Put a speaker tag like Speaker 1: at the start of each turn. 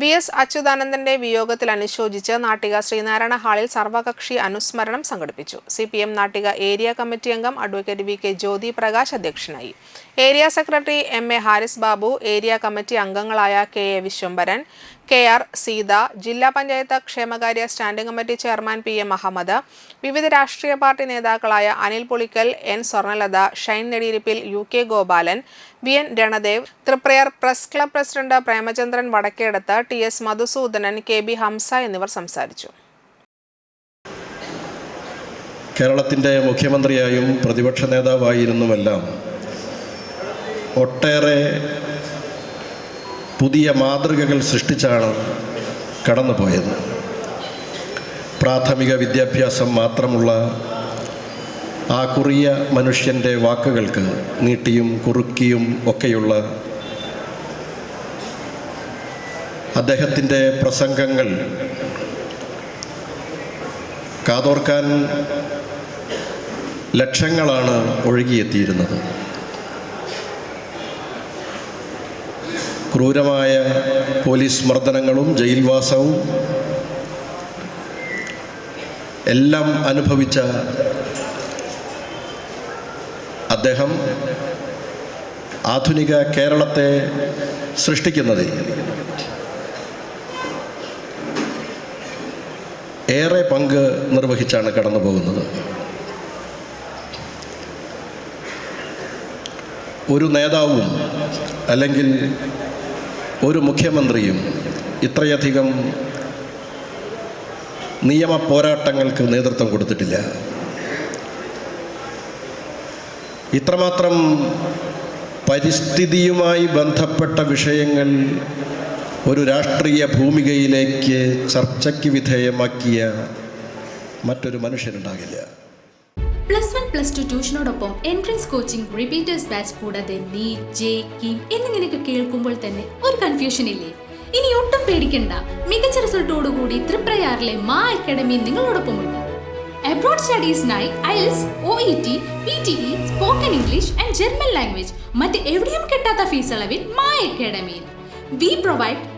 Speaker 1: V S അച്യുതാനന്ദന്റെ വിയോഗത്തിൽ അനുശോചിച്ച് നാട്ടിക ശ്രീനാരായണ ഹാളിൽ സർവകക്ഷി അനുസ്മരണം സംഘടിപ്പിച്ചു. C P M Nattika area committee അംഗം advocate V K Jyothi Prakash അധ്യക്ഷനായി. Area secretary M A Haris Babu area committee അംഗങ്ങളായ K A Vishwambharan K R Seetha ജില്ലാ പഞ്ചായത്ത് ക്ഷേമകാര്യ standing committee chairman P M Ahammed വിവിധ രാഷ്ട്രീയ party നേതാക്കളായ Anil Pulickal N Swarnalatha Shine Nediyirippil U K Gopalan V N Ranadev Triprayar press club president Premachandran Vadakkedath T S Madhusoodanan K B Hamsa എന്നിവർ സംസാരിച്ചു.
Speaker 2: കേരളത്തിന്റെ മുഖ്യമന്ത്രിയായും പ്രതിപക്ഷ നേതാവായിരുന്നുമെല്ലാം ഒട്ടേറെ പുതിയ മാതൃകകൾ സൃഷ്ടിച്ചാണ് കടന്നുപോയത്. പ്രാഥമിക വിദ്യാഭ്യാസം മാത്രമുള്ള ആ കുറിയ മനുഷ്യന്റെ വാക്കുകൾക്ക് നീട്ടിയും കുറുക്കിയും ഒക്കെയുള്ള അദ്ദേഹത്തിന്റെ പ്രസംഗങ്ങൾ കാതോർക്കാൻ ലക്ഷങ്ങളാണ് ഒഴുകിയെത്തിയിരുന്നത്. ക്രൂരമായ പോലീസ് മർദ്ദനങ്ങളും ജയിൽവാസവും എല്ലാം അനുഭവിച്ച അദ്ദേഹം ആധുനിക കേരളത്തെ സൃഷ്ടിക്കുന്നതിൽ ഏറെ പങ്ക് നിർവഹിച്ചാണ് കടന്നു പോകുന്നത് ഒരു നേതാവും അല്ലെങ്കിൽ ഒരു മുഖ്യമന്ത്രിയും ഇത്രയധികം നിയമ പോരാട്ടങ്ങൾക്ക് നേതൃത്വം കൊടുത്തിട്ടില്ല. ഇത്രമാത്രം പരിസ്ഥിതിയുമായി ബന്ധപ്പെട്ട വിഷയങ്ങൾ ഒരു രാഷ്ട്രീയ ഭൂമികയിലേക്ക് ചർച്ചയ്ക്ക് വിധേയമാക്കിയ മറ്റൊരു മനുഷ്യനുണ്ടാകില്ല
Speaker 3: പ്ലസ് വൺ പ്ലസ് ടു ട്യൂഷനോടൊപ്പം എൻട്രൻസ് കോച്ചിങ് റിപ്പീറ്റേഴ്സ് ബാച്ച് കൂടാതെ നീറ്റ് ജെ കിം എന്നിങ്ങനെയൊക്കെ കേൾക്കുമ്പോൾ തന്നെ ഒരു കൺഫ്യൂഷൻ ഇല്ലേ? ഇനി ഒട്ടും പേടിക്കണ്ട. മികച്ച റിസൾട്ടോടുകൂടി ത്രിപ്രയാറിലെ മാ അക്കാഡമി നിങ്ങളോടൊപ്പമുണ്ട് abroad സ്റ്റഡീസിനായി IELTS O E T P T E spoken English and German language മറ്റ് എവിടെയും കിട്ടാത്ത ഫീസ് അളവിൽ മാ അക്കാഡമിയിൽ we provide